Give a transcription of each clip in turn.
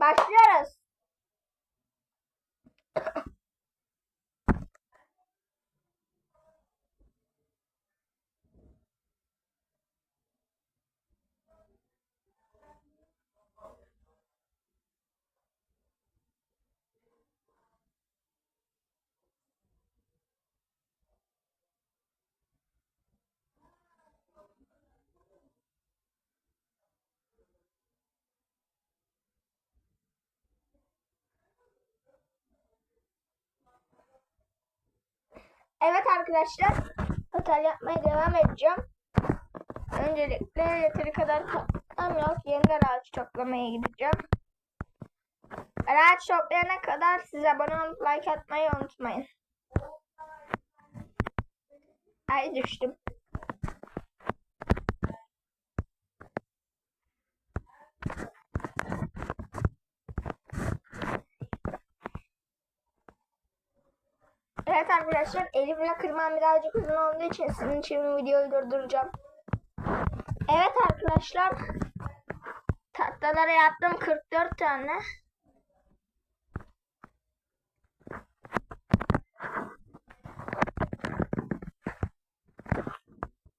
Başlıyoruz. Evet arkadaşlar. Otel yapmaya devam edeceğim. Öncelikle yeteri kadar toplam yok. Yeniden ağaç toplamaya gideceğim. Ağaç toplayana kadar siz abone olup like atmayı unutmayın. Ay düştüm. Evet arkadaşlar elimle kırmam birazcık uzun olduğu için sizin için videoyu durduracağım. Evet arkadaşlar tatlıları yaptım 44 tane.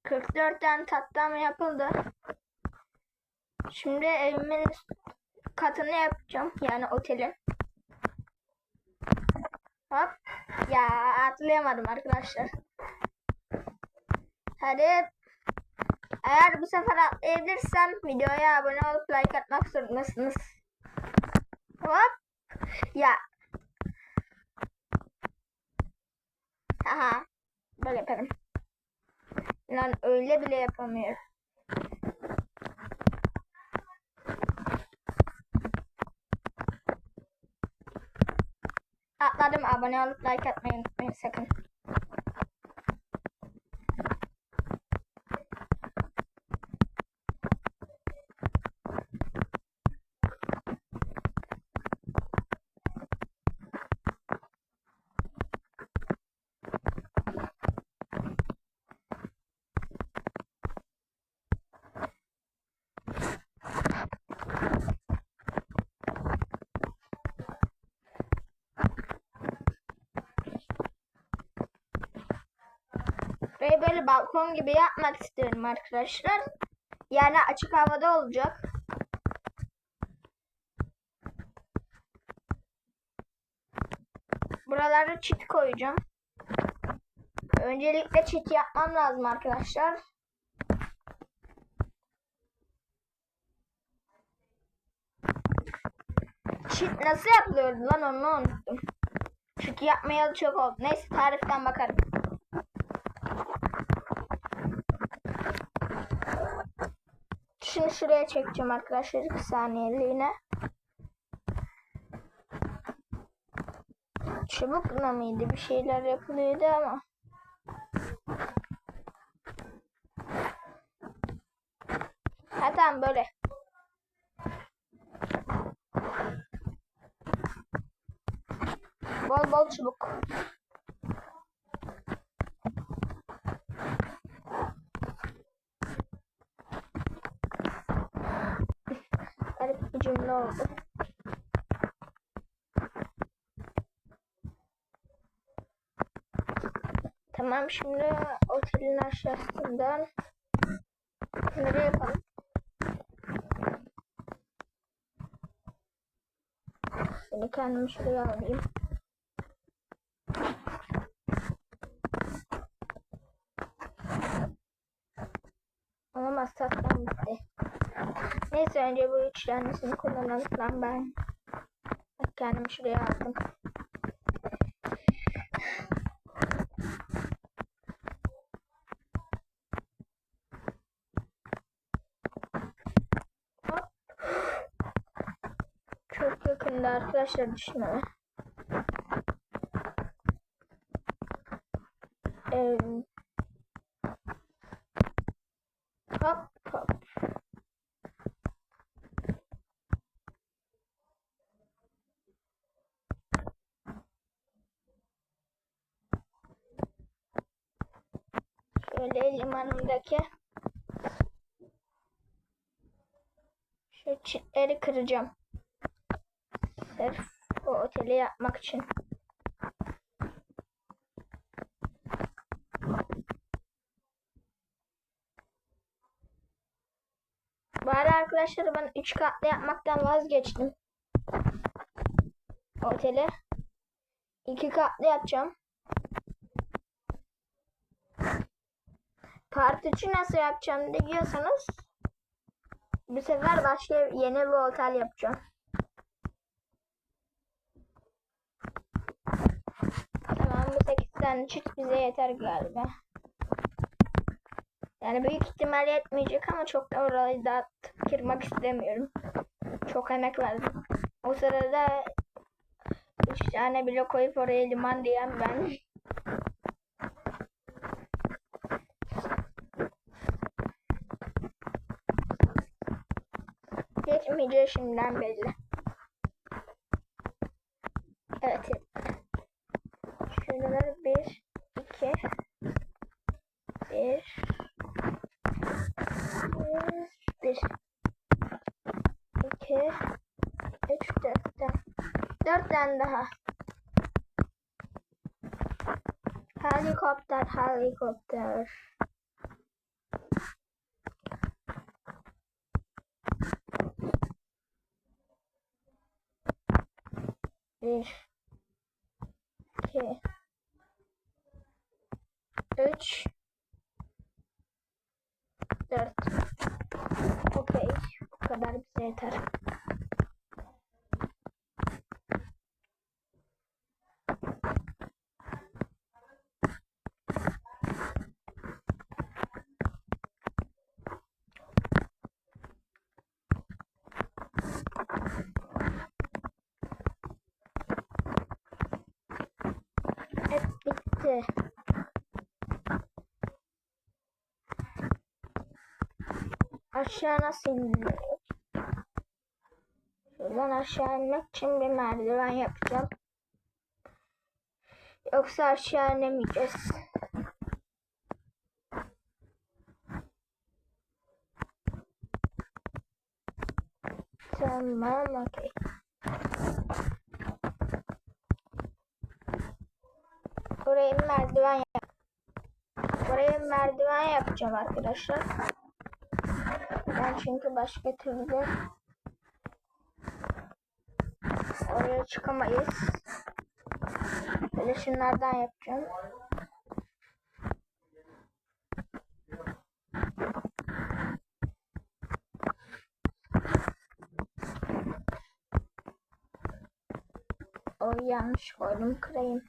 ...44 tane tatlım yapıldı. Şimdi evimin katını yapacağım. Yani otelin. Hop. Ya atlayamadım arkadaşlar. Hadi. Eğer bu sefer atlayabilirsem videoya abone olup like atmak zorundasınız. Hop. Ya. Aha. Böyle yaparım. Lan öyle bile yapamıyorum. Atladım abone olup like atmayı unutmayın sakın. Burayı böyle balkon gibi yapmak istiyorum arkadaşlar. Yani açık havada olacak. Buralara çit koyacağım. Öncelikle çit yapmam lazım arkadaşlar. Çit nasıl yapılıyordu lan onu unuttum. Çit yapmayalı çok oldu. Neyse tariften bakarım. Şimdi şuraya çekeceğim arkadaşlar 2 saniyeliğine. Çubukla mıydı bir şeyler yapılıyordu ama. Ha böyle. Bol bol çubuk. Tamam şimdi otelin aşağısından nereye yapalım? Seni kendim şuraya alayım. Olamaz tatlım bitti. Neyse önce bu üç tanesini kullanalım lan ben. Bak kendimi şuraya. Hop. Çok yakında arkadaşlar düşmeme. Ee, hop hop. Şöyle limanımdaki şu çitleri kıracağım. Sırf o oteli yapmak için. Bari arkadaşlar ben 3 katlı yapmaktan vazgeçtim. Oteli 2 katlı yapacağım. Part 3'ü nasıl yapacağım diyorsanız bu sefer başka yeni bir otel yapacağım. Tamam bu 8 tane çift bize yeter galiba. Yani büyük ihtimal yetmeyecek ama çok da orayı da kırmak istemiyorum. Çok emek verdim. O sırada 3 tane blok koyup oraya liman diyen ben. Geçmeyeceği şimdiden belli. Evet. Şunları bir, iki, bir, bir, iki, üç, dört tane. Dört tane daha. Helikopter, helikopter. Bir, iki, üç, dört. Okey, bu kadar bize yeter. Aşağı nasıl inilir? Şuradan aşağı inmek için bir merdiven yapacağım. Yoksa aşağı inemeyeceğiz. Tamam, okey. Buraya merdiven yap. Buraya merdiven yapacağım arkadaşlar. Ben çünkü başka türlü oraya çıkamayız. Böyle şunlardan yapacağım. O yanlış koydum kırayım.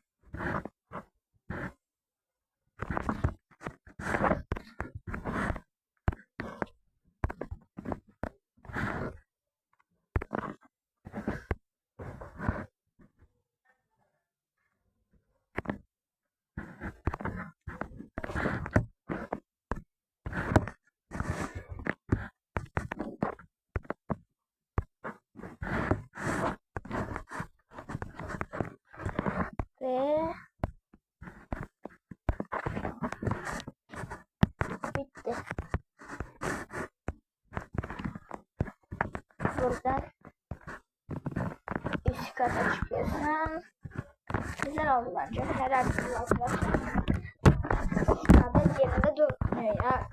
Ve bitti. Buradan üst kata çıkıyorsun. Güzel oldu bence. Herhalde arkadaşlar. Abi yerinde durmuyor ya.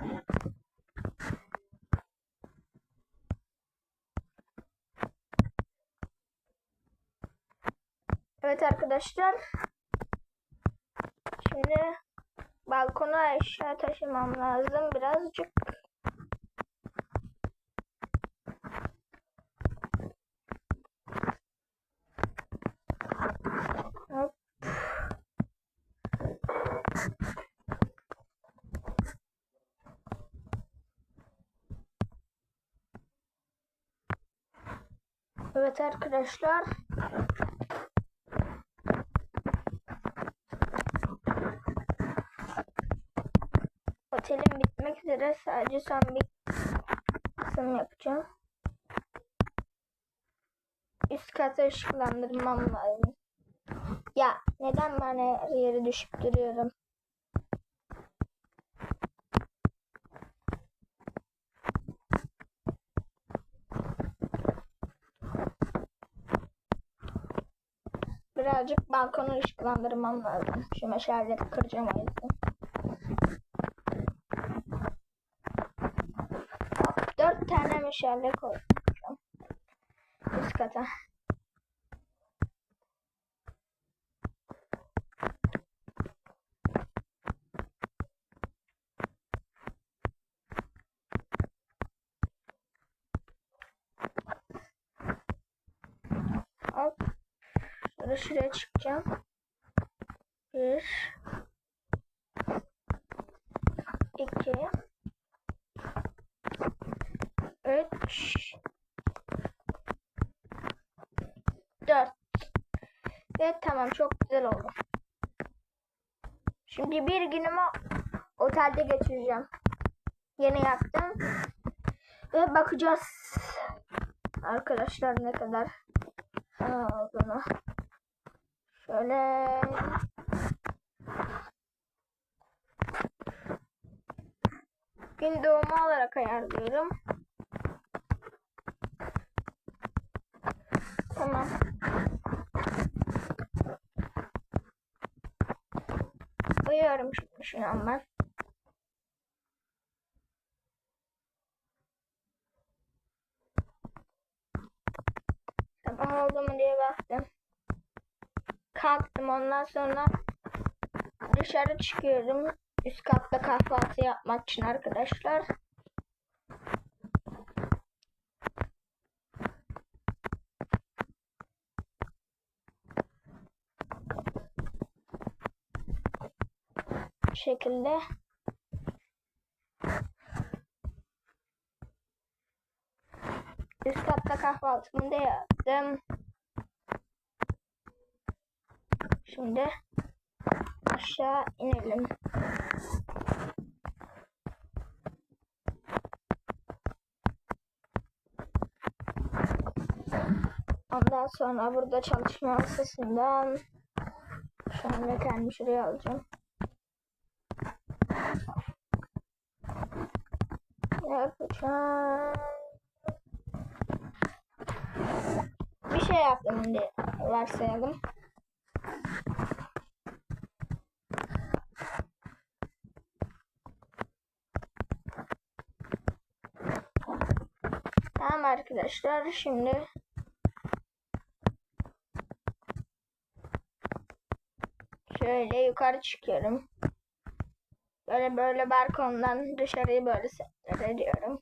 Evet arkadaşlar. Şimdi balkona aşağı taşımam lazım birazcık. Hop. Evet arkadaşlar. Otelim bitmek üzere. Sadece son bir kısım yapacağım. Üst katı ışıklandırmam lazım. Ya neden ben yere düşüp duruyorum? Birazcık balkonu ışıklandırmam lazım. Şu meşaleleri kıracağım o yüzden. Dört tane meşale koyacağım. Üst kata. Hop. Sonra şuraya çıkacağım. Bir. iki, Üç. Dört. Evet tamam çok güzel oldu. Şimdi bir günümü otelde geçireceğim. Yeni yaptım. Ve bakacağız. Arkadaşlar ne kadar olduğunu. Şöyle gün doğumu olarak ayarlıyorum. Tamam. Uyuyorum şimdi şu an ben. Sabah oldu mu diye baktım. Kalktım ondan sonra dışarı çıkıyorum. Üst katta kahvaltı yapmak için arkadaşlar. Şekilde. Üst katta kahvaltımı da yaptım. Şimdi aşağı inelim. Ondan sonra burada çalışma masasından şöyle kendimi şuraya alacağım. Yapacağım? Bir şey yaptım diye varsayalım. Tamam arkadaşlar şimdi şöyle yukarı çıkıyorum. Böyle böyle balkondan dışarıyı böyle seyrediyorum.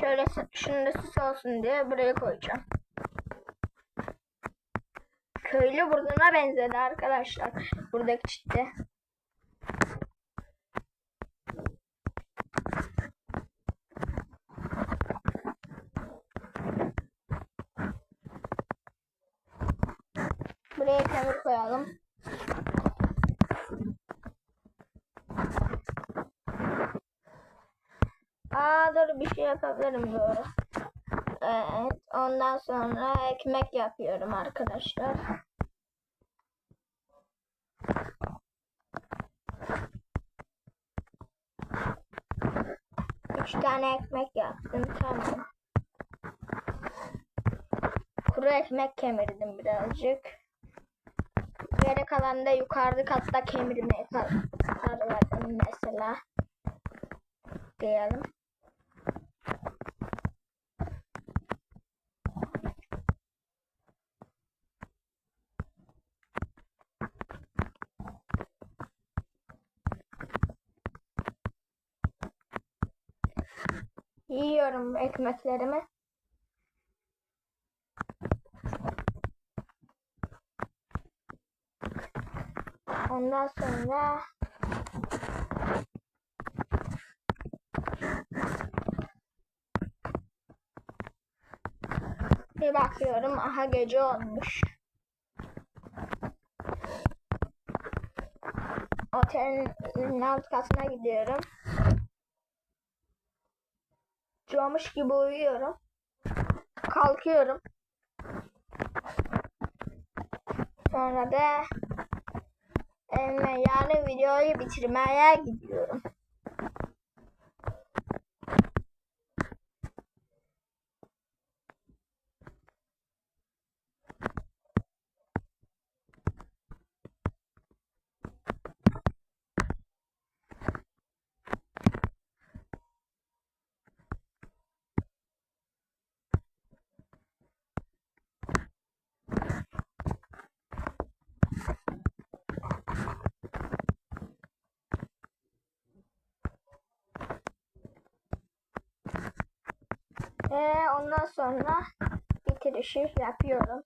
Şöyle şunu da süs olsun diye buraya koyacağım. Köylü burnuna benzedi arkadaşlar. Buradaki çitte. Buraya kömür koyalım. Aa dur bir şey yapabilirim doğru. Evet ondan sonra ekmek yapıyorum arkadaşlar. Üç tane ekmek yaptım tamam. Kuru ekmek kemirdim birazcık. Geri kalan da yukarıda katta kemirmeye kal- kalmadım mesela. Diyelim. Yiyorum ekmeklerimi. Ondan sonra bir bakıyorum aha gece olmuş. Otelin alt katına gidiyorum. Camış gibi uyuyorum. Kalkıyorum. Sonra da yani videoyu bitirmeye gidiyorum. Ve ondan sonra bitirişi yapıyorum.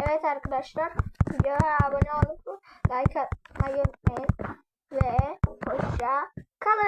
Evet arkadaşlar videoya abone olup like atmayı unutmayın. Ve hoşça